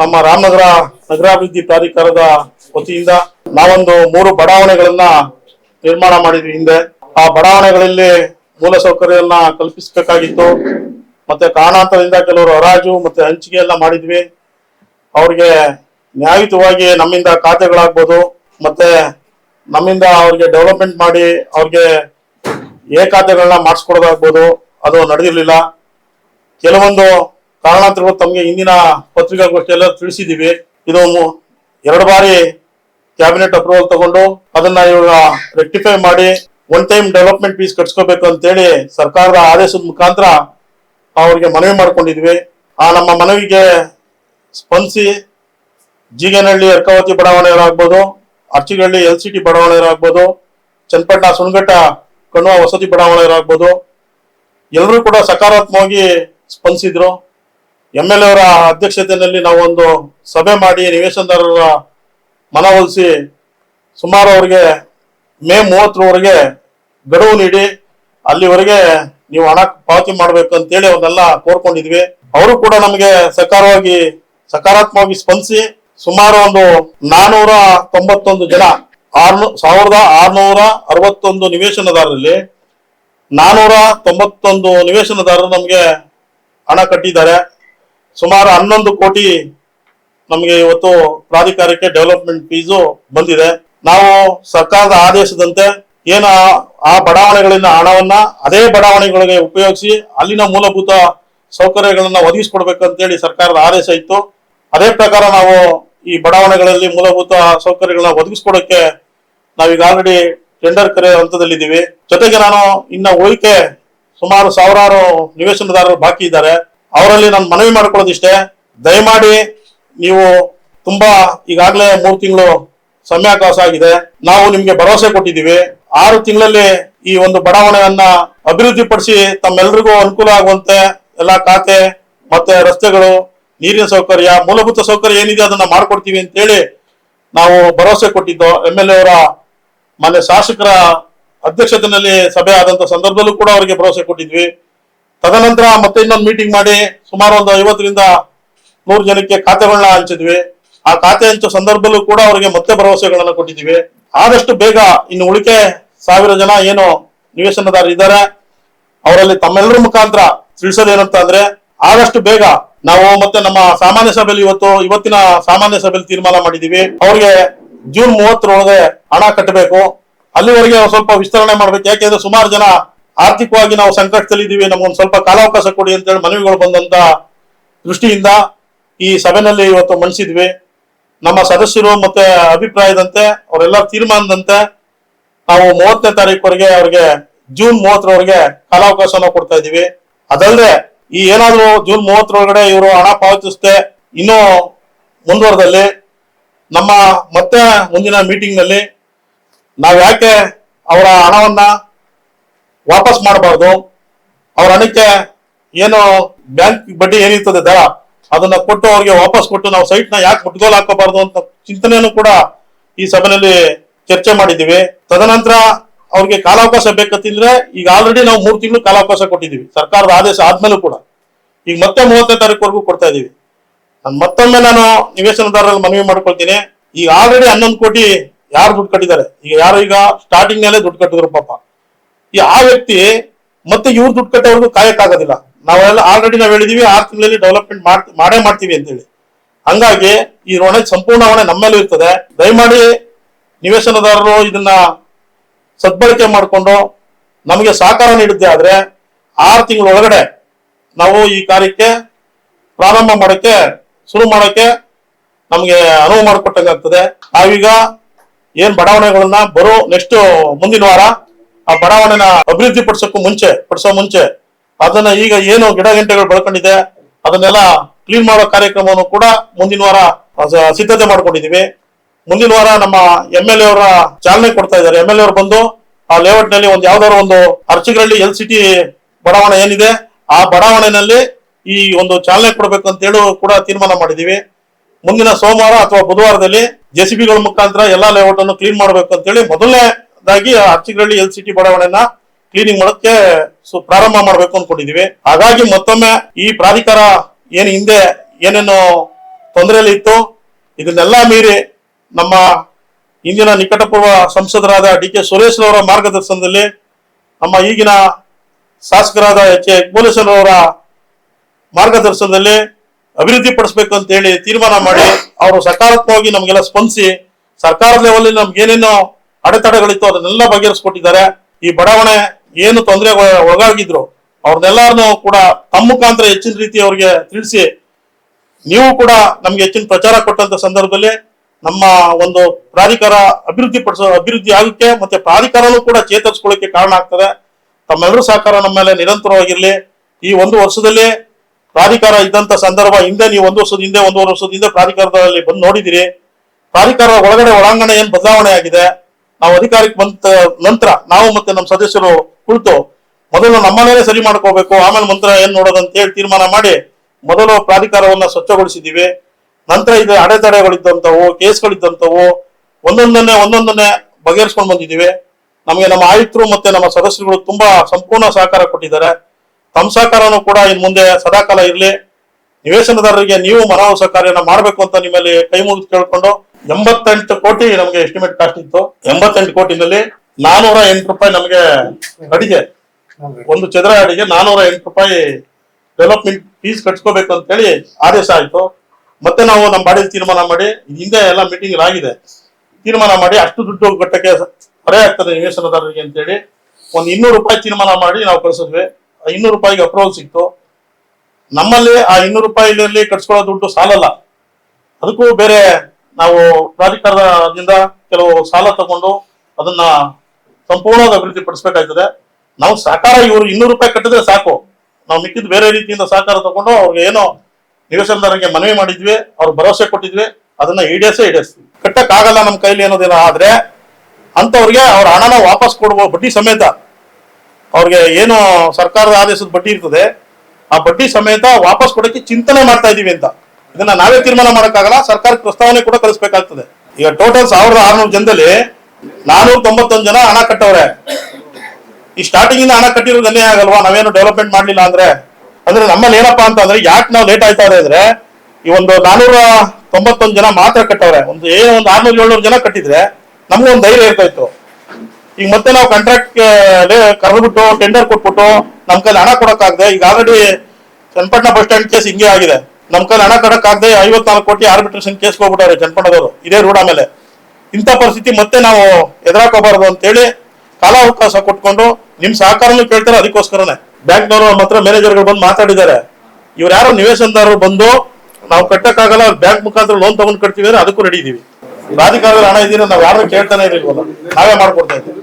ನಮ್ಮ ರಾಮನಗರ ನಗರಾಭಿವೃದ್ಧಿ ಪ್ರಾಧಿಕಾರದ ವತಿಯಿಂದ ನಾವೊಂದು ಮೂರು ಬಡಾವಣೆಗಳನ್ನ ನಿರ್ಮಾಣ ಮಾಡಿದ್ವಿ ಹಿಂದೆ. ಆ ಬಡಾವಣೆಗಳಲ್ಲಿ ಮೂಲಸೌಕರ್ಯವನ್ನ ಕಲ್ಪಿಸಬೇಕಾಗಿತ್ತು. ಮತ್ತೆ ಕಾರಣಾಂತರದಿಂದ ಕೆಲವರು ಹರಾಜು ಮತ್ತೆ ಹಂಚಿಕೆ ಎಲ್ಲ ಮಾಡಿದ್ವಿ. ಅವ್ರಿಗೆ ನ್ಯಾಯಯುತವಾಗಿ ನಮ್ಮಿಂದ ಖಾತೆಗಳಾಗ್ಬೋದು. ಮತ್ತೆ ನಮ್ಮಿಂದ ಅವ್ರಿಗೆ ಡೆವಲಪ್ಮೆಂಟ್ ಮಾಡಿ ಅವ್ರಿಗೆ ಏ ಖಾತೆಗಳನ್ನ ಮಾಡಿಸ್ಕೊಡೋದಾಗ್ಬೋದು. ಅದು ನಡೆದಿರಲಿಲ್ಲ. ಕೆಲವೊಂದು ಕಾರಣಾಂತರಗಳು ತಮಗೆ ಇಂದಿನ ಪತ್ರಿಕಾಗೋಷ್ಠಿಯೆಲ್ಲ ತಿಳಿಸಿದ್ದೀವಿ. ಇದು ಎರಡು ಬಾರಿ ಕ್ಯಾಬಿನೆಟ್ ಅಪ್ರೂವಲ್ ತಗೊಂಡು ಅದನ್ನ ಇವಾಗ ರೆಕ್ಟಿಫೈ ಮಾಡಿ ಒನ್ ಟೈಮ್ ಡೆವಲಪ್ಮೆಂಟ್ ಫೀಸ್ ಕಟ್ಸ್ಕೋಬೇಕು ಅಂತೇಳಿ ಸರ್ಕಾರದ ಆದೇಶದ ಮುಖಾಂತರ ಅವರಿಗೆ ಮನವಿ ಮಾಡ್ಕೊಂಡಿದ್ವಿ. ಆ ನಮ್ಮ ಮನವಿಗೆ ಸ್ಪಂದಿಸಿ ಜೀಗನಹಳ್ಳಿ ಅರ್ಕಾವತಿ ಬಡಾವಣೆಯವರಾಗ್ಬೋದು, ಅರ್ಚಿಗಳ್ಳಿ ಎಲ್ ಸಿ ಟಿ ಬಡಾವಣೆಯವರಾಗ್ಬೋದು, ಚನ್ನಪಟ್ಟಣ ಸುಣಘಟ್ಟ ಕಣ್ಣುವ ವಸತಿ ಬಡಾವಣೆಯವರಾಗ್ಬೋದು, ಎಲ್ಲರೂ ಕೂಡ ಸಕಾರಾತ್ಮಕವಾಗಿ ಸ್ಪಂದಿಸಿದ್ರು. ಎಂ ಎಲ್ ಅವರ ಅಧ್ಯಕ್ಷತೆಯಲ್ಲಿ ನಾವೊಂದು ಸಭೆ ಮಾಡಿ ನಿವೇಶನದಾರರ ಮನವೊಲಿಸಿ ಸುಮಾರು ಅವರಿಗೆ ಮೇ ಮೂವತ್ತರವರೆಗೆ ಗಡುವು ನೀಡಿ ಅಲ್ಲಿವರೆಗೆ ನೀವು ಹಣ ಪಾವತಿ ಮಾಡಬೇಕು ಅಂತೇಳಿ ಅವನ್ನೆಲ್ಲ ಕೋರ್ಕೊಂಡಿದ್ವಿ. ಅವರು ಕೂಡ ನಮಗೆ ಸಕಾರವಾಗಿ ಸಕಾರಾತ್ಮಕವಾಗಿ ಸ್ಪಂದಿಸಿ ಸುಮಾರು ಒಂದು ನಾನೂರ ತೊಂಬತ್ತೊಂದು ಜನ, ಆರ್ನೂ, ಸಾವಿರದ ಆರ್ನೂರ ಅರವತ್ತೊಂದು ನಿವೇಶನದಾರರಲ್ಲಿ ನಾನೂರ ತೊಂಬತ್ತೊಂದು ನಿವೇಶನದಾರರು ನಮಗೆ ಹಣ ಕಟ್ಟಿದ್ದಾರೆ. ಸುಮಾರು ಹನ್ನೊಂದು ಕೋಟಿ ನಮಗೆ ಇವತ್ತು ಪ್ರಾಧಿಕಾರಕ್ಕೆ ಡೆವಲಪ್ಮೆಂಟ್ ಫೀಸು ಬಂದಿದೆ. ನಾವು ಸರ್ಕಾರದ ಆದೇಶದಂತೆ ಏನು ಆ- ಬಡಾವಣೆಗಳಿಂದ ಹಣವನ್ನ ಅದೇ ಬಡಾವಣೆಗಳಿಗೆ ಉಪಯೋಗಿಸಿ ಅಲ್ಲಿನ ಮೂಲಭೂತ ಸೌಕರ್ಯಗಳನ್ನ ಒದಗಿಸ್ಕೊಡ್ಬೇಕಂತೇಳಿ ಸರ್ಕಾರದ ಆದೇಶ ಇತ್ತು. ಅದೇ ಪ್ರಕಾರ ನಾವು ಈ ಬಡಾವಣೆಗಳಲ್ಲಿ ಮೂಲಭೂತ ಸೌಕರ್ಯಗಳನ್ನ ಒದಗಿಸ್ಕೊಡಕ್ಕೆ ನಾವೀಗ ಆಲ್ರೆಡಿ ಟೆಂಡರ್ ಕರೆಯೋ ಹಂತದಲ್ಲಿದ್ದೀವಿ. ಜೊತೆಗೆ ನಾನು ಇನ್ನ ಹೋಲಿಕೆ ಸುಮಾರು ಸಾವಿರಾರು ನಿವೇಶನದಾರರು ಬಾಕಿ ಇದ್ದಾರೆ. ಅವರಲ್ಲಿ ನಾನು ಮನವಿ ಮಾಡ್ಕೊಳ್ಳೋದಿಷ್ಟೇ. ದಯಮಾಡಿ ನೀವು ತುಂಬಾ ಈಗಾಗಲೇ ಮೂರು ತಿಂಗಳು ಸಮಯಾಕಾಶ ಆಗಿದೆ. ನಾವು ನಿಮ್ಗೆ ಭರವಸೆ ಕೊಟ್ಟಿದ್ದೀವಿ. ಆರು ತಿಂಗಳಲ್ಲಿ ಈ ಒಂದು ಬಡಾವಣೆಯನ್ನ ಅಭಿವೃದ್ಧಿಪಡಿಸಿ ತಮ್ಮೆಲ್ಲರಿಗೂ ಅನುಕೂಲ ಆಗುವಂತೆ ಎಲ್ಲ ಖಾತೆ ಮತ್ತೆ ರಸ್ತೆಗಳು, ನೀರಿನ ಸೌಕರ್ಯ, ಮೂಲಭೂತ ಸೌಕರ್ಯ ಏನಿದೆ ಅದನ್ನ ಮಾಡ್ಕೊಡ್ತೀವಿ ಅಂತೇಳಿ ನಾವು ಭರವಸೆ ಕೊಟ್ಟಿದ್ದು. ಎಂ ಎಲ್ ಎ ಮೊನ್ನೆ ಶಾಸಕರ ಅಧ್ಯಕ್ಷತೆಯಲ್ಲಿ ಸಭೆ ಆದಂತ ಸಂದರ್ಭದಲ್ಲೂ ಕೂಡ ಅವರಿಗೆ ಭರವಸೆ ಕೊಟ್ಟಿದ್ವಿ. ತದನಂತರ ಮತ್ತೆ ಇನ್ನೊಂದು ಮೀಟಿಂಗ್ ಮಾಡಿ ಸುಮಾರು ಒಂದು ಐವತ್ತರಿಂದ ನೂರು ಜನಕ್ಕೆ ಖಾತೆಗಳನ್ನ ಹಂಚಿದ್ವಿ. ಆ ಖಾತೆ ಹಂಚೋ ಸಂದರ್ಭದಲ್ಲೂ ಕೂಡ ಅವರಿಗೆ ಮತ್ತೆ ಭರವಸೆಗಳನ್ನ ಕೊಟ್ಟಿದ್ದೀವಿ. ಆದಷ್ಟು ಬೇಗ ಇನ್ನು ಉಳಿಕೆ ಸಾವಿರ ಜನ ಏನು ನಿವೇಶನದಾರರು ಇದ್ದಾರೆ. ಅವರಲ್ಲಿ ತಮ್ಮೆಲ್ಲರ ಮುಖಾಂತರ ತಿಳಿಸೋದೇನಂತ ಅಂದ್ರೆ ಆದಷ್ಟು ಬೇಗ ನಾವು ಮತ್ತೆ ನಮ್ಮ ಸಾಮಾನ್ಯ ಸಭೆಯಲ್ಲಿ ಇವತ್ತು ಇವತ್ತಿನ ಸಾಮಾನ್ಯ ಸಭೆಯಲ್ಲಿ ತೀರ್ಮಾನ ಮಾಡಿದೀವಿ ಅವ್ರಿಗೆ ಜೂನ್ ಮೂವತ್ತರೊಳಗೆ ಹಣ ಕಟ್ಟಬೇಕು. ಅಲ್ಲಿವರೆಗೆ ಸ್ವಲ್ಪ ವಿಸ್ತರಣೆ ಮಾಡ್ಬೇಕು. ಯಾಕೆಂದ್ರೆ ಸುಮಾರು ಜನ ಆರ್ಥಿಕವಾಗಿ ನಾವು ಸಂಕಟದಲ್ಲಿ ಇದೀವಿ ಒಂದು ಸ್ವಲ್ಪ ಕಾಲಾವಕಾಶ ಕೊಡಿ ಅಂತೇಳಿ ಮನವಿಗಳು ಬಂದಂತ ದೃಷ್ಟಿಯಿಂದ ಈ ಸಭೆನಲ್ಲಿ ಇವತ್ತು ಮಂಡಿಸಿದ್ವಿ ನಮ್ಮ ಸದಸ್ಯರು ಮತ್ತೆ ಅಭಿಪ್ರಾಯದಂತೆ ಅವರೆಲ್ಲ ತೀರ್ಮಾನದಂತೆ ನಾವು ಮೂವತ್ತನೇ ತಾರೀಕುವರೆಗೆ ಅವ್ರಿಗೆ ಜೂನ್ ಮೂವತ್ತರವರೆಗೆ ಕಾಲಾವಕಾಶನ ಕೊಡ್ತಾ ಇದೀವಿ ಅದಲ್ಲದೆ ಈ ಏನಾದರೂ ಜೂನ್ ಮೂವತ್ತರೊಳಗಡೆ ಇವರು ಹಣ ಪಾವತಿಸದೆ ಇನ್ನೂ ಮುಂದುವರೆದಲ್ಲಿ ನಮ್ಮ ಮತ್ತೆ ಮುಂದಿನ ಮೀಟಿಂಗ್ನಲ್ಲಿ ನಾವ್ ಯಾಕೆ ಅವರ ಹಣವನ್ನ ವಾಪಸ್ ಮಾಡಬಾರ್ದು. ಅವ್ರ ಹಣಕ್ಕೆ ಏನು ಬ್ಯಾಂಕ್ ಬಡ್ಡಿ ಏನಿರ್ತದೆ ದರ, ಅದನ್ನ ಕೊಟ್ಟು ಅವ್ರಿಗೆ ವಾಪಸ್ ಕೊಟ್ಟು ನಾವು ಸೈಟ್ನ ಯಾಕೆ ಮುಟ್ಗೋಲ್ ಹಾಕೋಬಾರ್ದು ಅಂತ ಚಿಂತನೆಯನ್ನು ಕೂಡ ಈ ಸಭೆಯಲ್ಲಿ ಚರ್ಚೆ ಮಾಡಿದ್ದೀವಿ. ತದನಂತರ ಅವ್ರಿಗೆ ಕಾಲಾವಕಾಶ ಬೇಕಂತಿದ್ರೆ ಈಗ ಆಲ್ರೆಡಿ ನಾವು ಮೂರು ತಿಂಗಳು ಕಾಲಾವಕಾಶ ಕೊಟ್ಟಿದ್ದೀವಿ. ಸರ್ಕಾರದ ಆದೇಶ ಆದ್ಮೇಲೂ ಕೂಡ. ಈಗ ಮತ್ತೆ ಮೂವತ್ತನೇ ತಾರೀಕುವರೆಗೂ ಕೊಡ್ತಾ ಇದೀವಿ. ನಾನು ಮತ್ತೊಮ್ಮೆ ನಾನು ನಿವೇಶನದಾರರಲ್ಲಿ ಮನವಿ ಮಾಡ್ಕೊಳ್ತೀನಿ. ಈಗ ಆಲ್ರೆಡಿ ಹನ್ನೊಂದು ಕೋಟಿ ಯಾರು ದುಡ್ಡು ಕಟ್ಟಿದ್ದಾರೆ? ಈಗ ಯಾರು ಈಗ ಸ್ಟಾರ್ಟಿಂಗ್ ನಲ್ಲೇ ದುಡ್ಡು ಕಟ್ಟಿದ್ರು ಪಾಪ. ಈ ಆ ವ್ಯಕ್ತಿ ಮತ್ತೆ ಇವ್ರು ದುಡ್ಡು ಕಟ್ಟೋವರೆಗೂ ಕಾಯಕ್ಕಾಗೋದಿಲ್ಲ. ನಾವೆಲ್ಲ ಆಲ್ರೆಡಿ ನಾವು ಹೇಳಿದೀವಿ, ಆರು ತಿಂಗಳಲ್ಲಿ ಡೆವಲಪ್ಮೆಂಟ್ ಮಾಡ್, ಮಾಡೇ ಮಾಡ್ತೀವಿ ಅಂತೇಳಿ. ಹಂಗಾಗಿ ಈ ಹೊಣೆ ಸಂಪೂರ್ಣ ಹೊಣೆ ನಮ್ಮಲ್ಲೂ ಇರ್ತದೆ. ದಯಮಾಡಿ ನಿವೇಶನದಾರರು ಇದನ್ನ ಸದ್ಬಳಕೆ ಮಾಡಿಕೊಂಡು ನಮಗೆ ಸಹಕಾರ ನೀಡುತ್ತೆ ಆದ್ರೆ ಆರು ತಿಂಗಳೊಳಗಡೆ ನಾವು ಈ ಕಾರ್ಯಕ್ಕೆ ಪ್ರಾರಂಭ ಮಾಡಕ್ಕೆ ಶುರು ಮಾಡಕ್ಕೆ ನಮಗೆ ಅನುವು ಮಾಡಿಕೊಟ್ಟಂಗಾಗ್ತದೆ. ನಾವೀಗ ಏನ್ ಬಡಾವಣೆಗಳನ್ನ ಬರೋ ನೆಕ್ಸ್ಟ್ ಮುಂದಿನ ವಾರ ಆ ಬಡಾವಣೆನ ಅಭಿವೃದ್ಧಿ ಪಡಿಸೋಕ್ಕೂ ಮುಂಚೆ, ಪಡಿಸೋ ಮುಂಚೆ, ಅದನ್ನ ಈಗ ಏನು ಗಿಡ ಗಂಟೆಗಳು ಬೆಳ್ಕೊಂಡಿದೆ, ಅದನ್ನೆಲ್ಲ ಕ್ಲೀನ್ ಮಾಡೋ ಕಾರ್ಯಕ್ರಮವನ್ನು ಕೂಡ ಮುಂದಿನ ವಾರ ಸಿದ್ಧತೆ ಮಾಡ್ಕೊಂಡಿದೀವಿ. ಮುಂದಿನ ವಾರ ನಮ್ಮ ಎಂ ಎಲ್ ಎ ಅವರ ಚಾಲನೆ ಕೊಡ್ತಾ ಇದ್ದಾರೆ. ಎಂ ಎಲ್ ಎ ಬಂದು ಆ ಲೇಔಟ್ನಲ್ಲಿ ಒಂದು ಯಾವ್ದಾದ್ರು ಒಂದು ಅರ್ಚಿಗಳಲ್ಲಿ ಎಲ್ ಸಿಟಿ ಬಡಾವಣೆ ಏನಿದೆ, ಆ ಬಡಾವಣೆನಲ್ಲಿ ಈ ಒಂದು ಚಾಲನೆ ಕೊಡಬೇಕು ಅಂತ ಹೇಳಿ ಕೂಡ ತೀರ್ಮಾನ ಮಾಡಿದೀವಿ. ಮುಂದಿನ ಸೋಮವಾರ ಅಥವಾ ಬುಧವಾರದಲ್ಲಿ ಜೆಸಿಬಿಗಳ ಮುಖಾಂತರ ಎಲ್ಲಾ ಲೇಔಟ್ ಅನ್ನು ಕ್ಲೀನ್ ಮಾಡಬೇಕು ಅಂತ ಹೇಳಿ ಮೊದಲನೇದಾಗಿ ಅರ್ಚಿಗರಳ್ಳಿ ಎಲ್ ಸಿಟಿ ಬಡಾವಣೆನ ಕ್ಲೀನಿಂಗ್ ಮಾಡೋಕ್ಕೆ ಪ್ರಾರಂಭ ಮಾಡಬೇಕು ಅನ್ಕೊಂಡಿದೀವಿ. ಹಾಗಾಗಿ ಮತ್ತೊಮ್ಮೆ ಈ ಪ್ರಾಧಿಕಾರ ಏನ್ ಹಿಂದೆ ಏನೇನು ತೊಂದರೆಯಲ್ಲಿ ಇತ್ತು ಇದನ್ನೆಲ್ಲ ಮೀರಿ ನಮ್ಮ ಇಂದಿನ ನಿಕಟಪೂರ್ವ ಸಂಸದರಾದ ಡಿ ಕೆ ಸುರೇಶ್ ಅವರ ಮಾರ್ಗದರ್ಶನದಲ್ಲಿ ನಮ್ಮ ಈಗಿನ ಶಾಸಕರಾದ ಎಚ್ ಎ ಅವರ ಮಾರ್ಗದರ್ಶನದಲ್ಲಿ ಅಭಿವೃದ್ಧಿ ಪಡಿಸ್ಬೇಕು ಅಂತ ಹೇಳಿ ತೀರ್ಮಾನ ಮಾಡಿ, ಅವರು ಸಕಾರಾತ್ಮಕವಾಗಿ ನಮಗೆಲ್ಲ ಸ್ಪಂದಿಸಿ, ಸರ್ಕಾರದ ಲೆವೆಲ್ ನಮ್ಗೆ ಏನೇನೋ ಅಡೆತಡೆಗಳಿತ್ತು, ಅದನ್ನೆಲ್ಲ ಬಗೆಹರಿಸ್ಕೊಟ್ಟಿದ್ದಾರೆ. ಈ ಬಡಾವಣೆ ಏನು ತೊಂದರೆ ಒಳಗಾಗಿದ್ರು ಅವ್ರನ್ನೆಲ್ಲಾರನು ಕೂಡ ತಮ್ಮ ಮುಖಾಂತರ ಹೆಚ್ಚಿನ ರೀತಿ ಅವ್ರಿಗೆ ತಿಳಿಸಿ, ನೀವು ಕೂಡ ನಮ್ಗೆ ಹೆಚ್ಚಿನ ಪ್ರಚಾರ ಕೊಟ್ಟಂತ ಸಂದರ್ಭದಲ್ಲಿ ನಮ್ಮ ಒಂದು ಪ್ರಾಧಿಕಾರ ಅಭಿವೃದ್ಧಿ ಪಡಿಸೋ, ಅಭಿವೃದ್ಧಿ ಆಗಕ್ಕೆ ಮತ್ತೆ ಪ್ರಾಧಿಕಾರನೂ ಕೂಡ ಚೇತರಿಸ್ಕೊಳ್ಳೋಕೆ ಕಾರಣ ಆಗ್ತದೆ. ತಮ್ಮೆಲ್ಲರೂ ಸಹಕಾರ ನಮ್ಮ ಮೇಲೆ ನಿರಂತರವಾಗಿರ್ಲಿ. ಈ ಒಂದು ವರ್ಷದಲ್ಲಿ ಪ್ರಾಧಿಕಾರ ಇದ್ದಂತ ಸಂದರ್ಭ ಹಿಂದೆ, ನೀವು ಒಂದು ವರ್ಷದ ಹಿಂದೆ ಒಂದೂವರೆ ವರ್ಷದ ಹಿಂದೆ ಪ್ರಾಧಿಕಾರದಲ್ಲಿ ಬಂದು ನೋಡಿದಿರಿ. ಪ್ರಾಧಿಕಾರ ಒಳಗಡೆ ಒಳಾಂಗಣ ಏನ್ ಬದಲಾವಣೆ ಆಗಿದೆ? ನಾವು ಅಧಿಕಾರಕ್ಕೆ ಬಂದ ನಂತರ ನಾವು ಮತ್ತೆ ನಮ್ಮ ಸದಸ್ಯರು ಕುಳಿತು ಮೊದಲು ನಮ್ಮನೇನೆ ಸರಿ ಮಾಡ್ಕೋಬೇಕು, ಆಮೇಲೆ ಮಂತ್ರ ಏನ್ ನೋಡೋದಂತ ಹೇಳಿ ತೀರ್ಮಾನ ಮಾಡಿ ಮೊದಲು ಪ್ರಾಧಿಕಾರವನ್ನ ಸ್ವಚ್ಛಗೊಳಿಸಿದ್ದೀವಿ ನಂತರ ಇದು ಅಡೆತಡೆಗಳಿದ್ದಂಥವು ಕೇಸ್ಗಳಿದ್ದಂಥವು ಒಂದೊಂದನ್ನೇ ಒಂದೊಂದನ್ನೇ ಬಗೆಹರಿಸ್ಕೊಂಡು ಬಂದಿದ್ದೀವಿ ನಮಗೆ ನಮ್ಮ ಆಯುಕ್ತರು ಮತ್ತೆ ನಮ್ಮ ಸದಸ್ಯರುಗಳು ತುಂಬಾ ಸಂಪೂರ್ಣ ಸಹಕಾರ ಕೊಟ್ಟಿದ್ದಾರೆ. ತಮ್ಮ ಸಹಕಾರನೂ ಕೂಡ ಇನ್ ಮುಂದೆ ಸದಾಕಾಲ ಇರಲಿ. ನಿವೇಶನದಾರರಿಗೆ ನೀವು ಮನವೊಲಿಸೋ ಕಾರ್ಯನ ಮಾಡಬೇಕು ಅಂತ ನಿಮ್ಮಲ್ಲಿ ಕೈ ಮುಗಿದು ಕೇಳ್ಕೊಂಡು ಎಂಬತ್ತೆಂಟು ಕೋಟಿ ನಮಗೆ ಎಸ್ಟಿಮೇಟ್ ಕಾಸ್ಟ್ ಇತ್ತು. ಎಂಬತ್ತೆಂಟು ಕೋಟಿನಲ್ಲಿ ನಾನೂರ ಎಂಟು ರೂಪಾಯಿ ನಮಗೆ ಅಡಿಗೆ ಒಂದು ಚದರ ಅಡಿಗೆ ನಾನೂರ ಎಂಟು ರೂಪಾಯಿ ಡೆವಲಪ್ಮೆಂಟ್ ಫೀಸ್ ಕಟ್ಸ್ಕೋಬೇಕು ಅಂತ ಹೇಳಿ ಆದೇಶ ಆಯ್ತು. ಮತ್ತೆ ನಾವು ನಮ್ಮ ಬಾಡಿ ತೀರ್ಮಾನ ಮಾಡಿ ಹಿಂದೆ ಎಲ್ಲ ಮೀಟಿಂಗ್ ಆಗಿದೆ. ತೀರ್ಮಾನ ಮಾಡಿ ಅಷ್ಟು ದುಡ್ಡು ಕಟ್ಟಕ್ಕೆ ಹೊರೆ ಆಗ್ತದೆ ನಿವೇಶನದಾರರಿಗೆ ಅಂತೇಳಿ ಒಂದು ಇನ್ನೂರು ರೂಪಾಯಿ ತೀರ್ಮಾನ ಮಾಡಿ ನಾವು ಕಳಿಸಿದ್ವಿ. ಆ ಇನ್ನೂರು ರೂಪಾಯಿಗೆ ಅಪ್ರೂವಲ್ ಸಿಕ್ತು. ನಮ್ಮಲ್ಲಿ ಆ ಇನ್ನೂರು ರೂಪಾಯಿಲಿ ಕಟ್ಸ್ಕೊಳ್ಳೋ ದುಡ್ಡು ಸಾಲಲ್ಲ. ಅದಕ್ಕೂ ಬೇರೆ ನಾವು ಪ್ರಾಧಿಕಾರದಿಂದ ಕೆಲವು ಸಾಲ ತಗೊಂಡು ಅದನ್ನ ಸಂಪೂರ್ಣವಾಗಿ ಅಭಿವೃದ್ಧಿ ಪಡಿಸ್ಬೇಕಾಗ್ತದೆ ನಾವು ಸಹಕಾರ ಇವರು ಇನ್ನೂರು ರೂಪಾಯಿ ಕಟ್ಟಿದ್ರೆ ಸಾಕು. ನಾವು ಮಿಕ್ಕಿದ ಬೇರೆ ರೀತಿಯಿಂದ ಸಹಕಾರ ತಗೊಂಡು ಅವ್ರಿಗೆ ಏನೋ ನಿವೇಶನದಾರರಿಗೆ ಮನವಿ ಮಾಡಿದ್ವಿ, ಅವ್ರು ಭರವಸೆ ಕೊಟ್ಟಿದ್ವಿ, ಅದನ್ನ ಈಡೇರಿಸೇ ಈಡೇರಿಸ್ತೀವಿ. ಕಟ್ಟಕ್ ಆಗಲ್ಲ ನಮ್ಮ ಕೈಲಿ ಅನ್ನೋದೇನೋ ಆದ್ರೆ ಅಂತವ್ರಿಗೆ ಅವ್ರ ಹಣನ ವಾಪಸ್ ಕೊಡುವ ಬಡ್ಡಿ ಸಮೇತ ಅವ್ರಿಗೆ ಏನು ಸರ್ಕಾರದ ಆದೇಶದ ಬಡ್ಡಿ ಇರ್ತದೆ, ಆ ಬಡ್ಡಿ ಸಮೇತ ವಾಪಸ್ ಕೊಡಕ್ಕೆ ಚಿಂತನೆ ಮಾಡ್ತಾ ಇದೀವಿ ಅಂತ. ಇದನ್ನ ನಾವೇ ತೀರ್ಮಾನ ಮಾಡೋಕ್ಕಾಗಲ್ಲ ಸರ್ಕಾರಕ್ಕೆ ಪ್ರಸ್ತಾವನೆ ಕೂಡ ಕಳಿಸ್ಬೇಕಾಗ್ತದೆ. ಈಗ ಟೋಟಲ್ ಸಾವಿರದ ಆರ್ನೂರು ಜನದಲ್ಲಿ ನಾನೂರ ತೊಂಬತ್ತೊಂದು ಜನ ಹಣ ಕಟ್ಟವ್ರೆ. ಈ ಸ್ಟಾರ್ಟಿಂಗ್ ಇಂದ ಹಣ ಕಟ್ಟಿರೋದು ಅನ್ಯಾಯ ಆಗಲ್ವಾ? ನಾವೇನು ಡೆವಲಪ್ಮೆಂಟ್ ಮಾಡ್ಲಿಲ್ಲ ಅಂದ್ರೆ? ಅಂದ್ರೆ ನಮ್ಮಲ್ಲಿ ಏನಪ್ಪಾ ಅಂತ ಅಂದ್ರೆ, ಯಾಕೆ ನಾವು ಲೇಟ್ ಆಯ್ತಾ ಇದ್ರೆ ಈ ಒಂದು ನಾನೂರ ತೊಂಬತ್ತೊಂದು ಜನ ಮಾತ್ರ ಕಟ್ಟವ್ರೆ. ಒಂದು ಏನೋ ಒಂದು ಆರ್ನೂರು ಏಳ್ನೂರು ಜನ ಕಟ್ಟಿದ್ರೆ ನಮ್ಗೂ ಒಂದು ಧೈರ್ಯ ಇರ್ತಾ ಇತ್ತು ಈಗ ಮತ್ತೆ ನಾವು ಕಾಂಟ್ರಾಕ್ಟ್ ಕರೆದ್ಬಿಟ್ಟು ಟೆಂಡರ್ ಕೊಟ್ಬಿಟ್ಟು, ನಮ್ ಕೈಲಿ ಹಣ ಕೊಡಕ್ಕಾಗದೆ, ಈಗ already Channapatna bus stand case ಹಿಂಗೆ ಆಗಿದೆ. ನಮ್ ಕೈಲಿ ಹಣ ಕಡಕ್ಕಾಗದೆ ಐವತ್ನಾಲ್ಕು ಕೋಟಿ ಆರ್ಬಿಟ್ರೇಷನ್ ಕೇಸ್ ಹೋಗ್ಬಿಟ್ಟವ್ರೆ ಚನ್ನಪಟ್ಟಣದವರು ಇದೇ ರೂಢ ಮೇಲೆ ಇಂಥ ಪರಿಸ್ಥಿತಿ ಮತ್ತೆ ನಾವು ಎದುರಾಕೋಬಾರದು ಅಂತೇಳಿ ಕಾಲಾವಕಾಶ ಕೊಟ್ಕೊಂಡು ನಿಮ್ ಸಹಕಾರನೂ ಕೇಳ್ತಾರೆ, ಅದಕ್ಕೋಸ್ಕರನೇ. ಬ್ಯಾಂಕ್ನವರು ನಮ್ಮ ಹತ್ರ ಮ್ಯಾನೇಜರ್ಗಳು ಬಂದು ಮಾತಾಡಿದ್ದಾರೆ. ಇವ್ರು ಯಾರು ನಿವೇಶನದಾರರು ಬಂದು ನಾವು ಕಟ್ಟಕ್ಕಾಗಲ್ಲ, ಬ್ಯಾಂಕ್ ಮುಖಾಂತರ ಲೋನ್ ತಗೊಂಡು ಕಟ್ತೀವಿ ಅಂದ್ರೆ ಅದಕ್ಕೂ ರೆಡಿ ಇದೀವಿ. ಪ್ರಾಧಿಕಾರದ ಹಣ ನಾವು ಯಾರು ಕೇಳ್ತಾನೆ ಇರಲಿಲ್ಲ ನಾವೇ ಮಾಡ್ಕೊಡ್ತಾ ಇದ್ದೀವಿ.